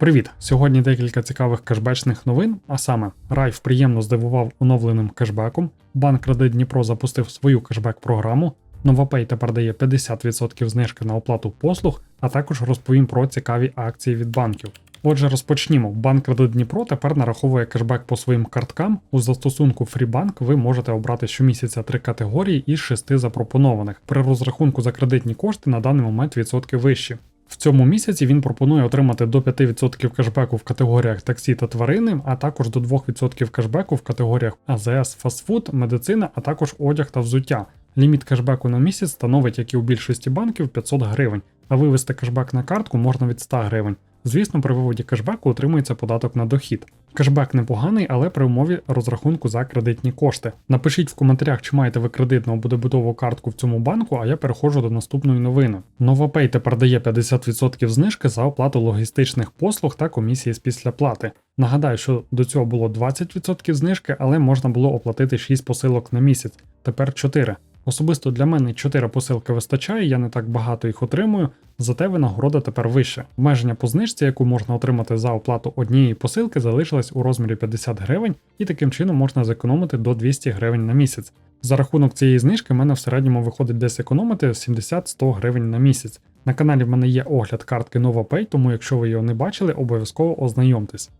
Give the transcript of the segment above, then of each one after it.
Привіт! Сьогодні декілька цікавих кешбечних новин. А саме, Райф приємно здивував оновленим кешбеком. Банк Кредит Дніпро запустив свою кешбек-програму. Новопей тепер дає 50% знижки на оплату послуг, а також розповім про цікаві акції від банків. Отже, розпочнімо. Банк Кредит Дніпро тепер нараховує кешбек по своїм карткам. У застосунку FreeBank ви можете обрати щомісяця три категорії із шести запропонованих. При розрахунку за кредитні кошти на даний момент відсотки вищі. В цьому місяці він пропонує отримати до 5% кешбеку в категоріях таксі та тварини, а також до 2% кешбеку в категоріях АЗС, фастфуд, медицина, а також одяг та взуття. Ліміт кешбеку на місяць становить, як і у більшості банків, 500 гривень, а вивести кешбек на картку можна від 100 гривень. Звісно, при виводі кешбеку отримується податок на дохід. Кешбек непоганий, але при умові розрахунку за кредитні кошти. Напишіть в коментарях, чи маєте ви кредитну або дебетову картку в цьому банку, а я переходжу до наступної новини. NovaPay тепер дає 50% знижки за оплату логістичних послуг та комісії з післяплати. Нагадаю, що до цього було 20% знижки, але можна було оплатити 6 посилок на місяць, тепер 4. Особисто для мене 4 посилки вистачає, я не так багато їх отримую, зате винагорода тепер вища. Обмеження по знижці, яку можна отримати за оплату однієї посилки, залишилось у розмірі 50 гривень, і таким чином можна зекономити до 200 гривень на місяць. За рахунок цієї знижки в мене в середньому виходить десь економити 70-100 гривень на місяць. На каналі в мене є огляд картки NovaPay, тому якщо ви його не бачили, обов'язково ознайомтесь.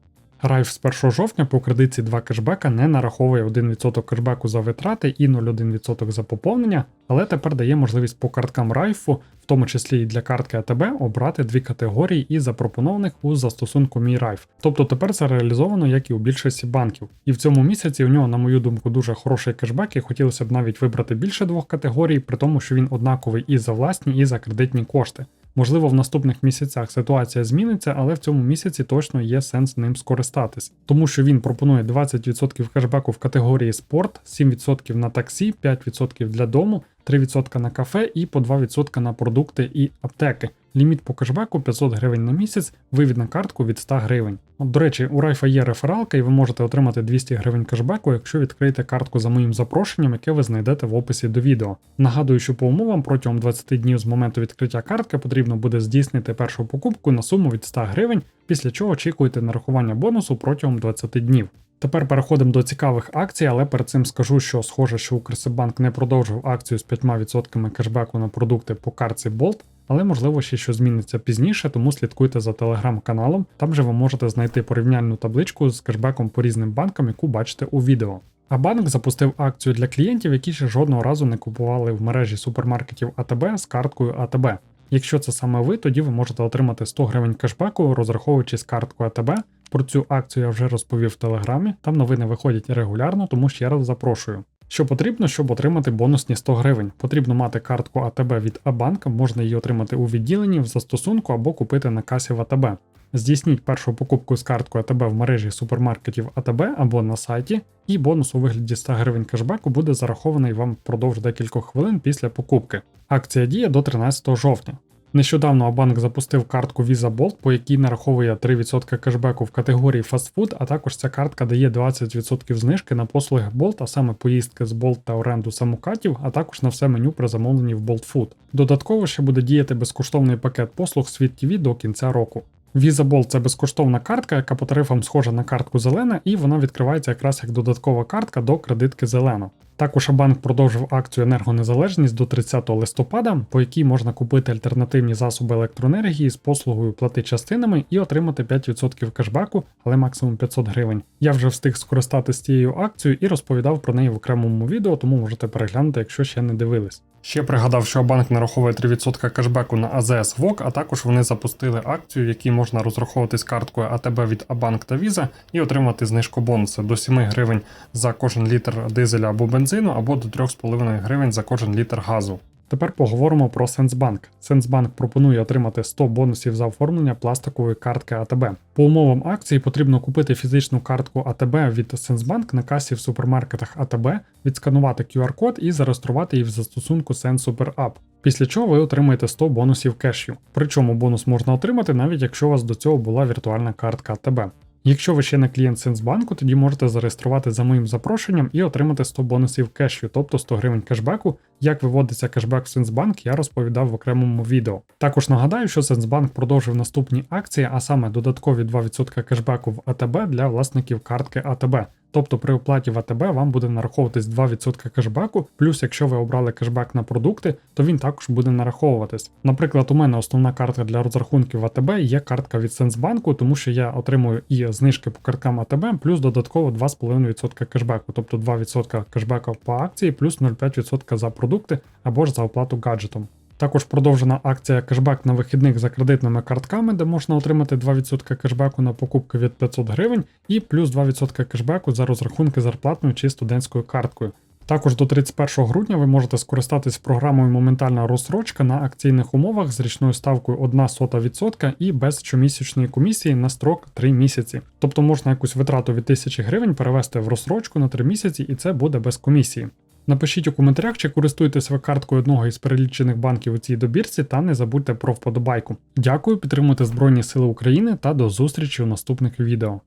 Райф з 1 жовтня по кредитці 2 кешбека не нараховує 1% кешбеку за витрати і 0,1% за поповнення, але тепер дає можливість по карткам Райфу, в тому числі і для картки АТБ, обрати дві категорії із запропонованих у застосунку Мій Райф. Тобто тепер це реалізовано, як і у більшості банків. І в цьому місяці у нього, на мою думку, дуже хороший кешбек, і хотілося б навіть вибрати більше двох категорій, при тому, що він однаковий і за власні, і за кредитні кошти. Можливо, в наступних місяцях ситуація зміниться, але в цьому місяці точно є сенс ним скористатись, тому що він пропонує 20% кешбеку в категорії спорт, 7% на таксі, 5% для дому, 3% на кафе і по 2% на продукти і аптеки. Ліміт по кешбеку 500 гривень на місяць, вивід на картку від 100 гривень. От, до речі, у Райфа є рефералка, і ви можете отримати 200 гривень кешбеку, якщо відкриєте картку за моїм запрошенням, яке ви знайдете в описі до відео. Нагадую, що по умовам протягом 20 днів з моменту відкриття картки потрібно буде здійснити першу покупку на суму від 100 гривень, після чого очікуєте нарахування бонусу протягом 20 днів. Тепер переходимо до цікавих акцій, але перед цим скажу, що схоже, що Укрсибанк не продовжив акцію з 5% кешбеку на продукти по картці Bolt, але можливо ще що зміниться пізніше, тому слідкуйте за телеграм-каналом. Там же ви можете знайти порівняльну табличку з кешбеком по різним банкам, яку бачите у відео. А банк запустив акцію для клієнтів, які ще жодного разу не купували в мережі супермаркетів АТБ з карткою АТБ. Якщо це саме ви, тоді ви можете отримати 100 гривень кешбеку, розраховуючись карткою АТБ. Про цю акцію я вже розповів в телеграмі, там новини виходять регулярно, тому ще раз запрошую. Що потрібно, щоб отримати бонусні 100 гривень? Потрібно мати картку АТБ від Абанка, можна її отримати у відділенні, в застосунку або купити на касі в АТБ. Здійсніть першу покупку з карткою АТБ в мережі супермаркетів АТБ або на сайті, і бонус у вигляді 100 гривень кешбеку буде зарахований вам впродовж декількох хвилин після покупки. Акція діє до 13 жовтня. Нещодавно банк запустив картку Visa Bolt, по якій нараховує 3% кешбеку в категорії фастфуд, а також ця картка дає 20% знижки на послуги Bolt, а саме поїздки з Bolt та оренду самокатів, а також на все меню при замовленні в Bolt Food. Додатково ще буде діяти безкоштовний пакет послуг Світ TV до кінця року. Visa Bolt – це безкоштовна картка, яка по тарифам схожа на картку зелена, і вона відкривається якраз як додаткова картка до кредитки зелена. Також банк продовжив акцію енергонезалежність до 30 листопада, по якій можна купити альтернативні засоби електроенергії з послугою плати частинами і отримати 5% кешбеку, але максимум 500 гривень. Я вже встиг скористатися цією акцією і розповідав про неї в окремому відео, тому можете переглянути, якщо ще не дивились. Ще пригадав, що банк нараховує 3% кешбеку на АЗС ВОК, а також вони запустили акцію, в якій можна розраховуватись карткою АТБ від Абанк та Visa і отримати знижку бонуси до 7 гривень за кожен літр дизеля або бензину, або до 3,5 гривень за кожен літр газу. Тепер поговоримо про Сенсбанк. Сенсбанк пропонує отримати 100 бонусів за оформлення пластикової картки АТБ. По умовам акції потрібно купити фізичну картку АТБ від Сенсбанк на касі в супермаркетах АТБ, відсканувати QR-код і зареєструвати її в застосунку Super App. Після чого ви отримаєте 100 бонусів кешю. Причому бонус можна отримати навіть якщо у вас до цього була віртуальна картка АТБ. Якщо ви ще не клієнт Сенсбанку, тоді можете зареєструвати за моїм запрошенням і отримати 100 бонусів кешю, тобто 100 гривень кешбеку. Як виводиться кешбек в Сенсбанк, я розповідав в окремому відео. Також нагадаю, що Сенсбанк продовжив наступні акції, а саме додаткові 2% кешбеку в АТБ для власників картки АТБ. Тобто при оплаті в АТБ вам буде нараховуватись 2% кешбеку, плюс якщо ви обрали кешбек на продукти, то він також буде нараховуватись. Наприклад, у мене основна картка для розрахунків АТБ є картка від Сенсбанку, тому що я отримую і знижки по карткам АТБ, плюс додатково 2,5% кешбеку, тобто 2% кешбеку по акції, плюс 0,5% за продукти або ж за оплату гаджетом. Також продовжена акція кешбек на вихідних за кредитними картками, де можна отримати 2% кешбеку на покупки від 500 гривень і плюс 2% кешбеку за розрахунки зарплатною чи студентською карткою. Також до 31 грудня ви можете скористатись програмою Моментальна розсрочка на акційних умовах з річною ставкою 1,1% і без щомісячної комісії на строк 3 місяці. Тобто можна якусь витрату від 1000 гривень перевести в розсрочку на 3 місяці, і це буде без комісії. Напишіть у коментарях, чи користуєтесь ви карткою одного із перелічених банків у цій добірці, та не забудьте про вподобайку. Дякую, підтримуйте Збройні Сили України та до зустрічі у наступних відео.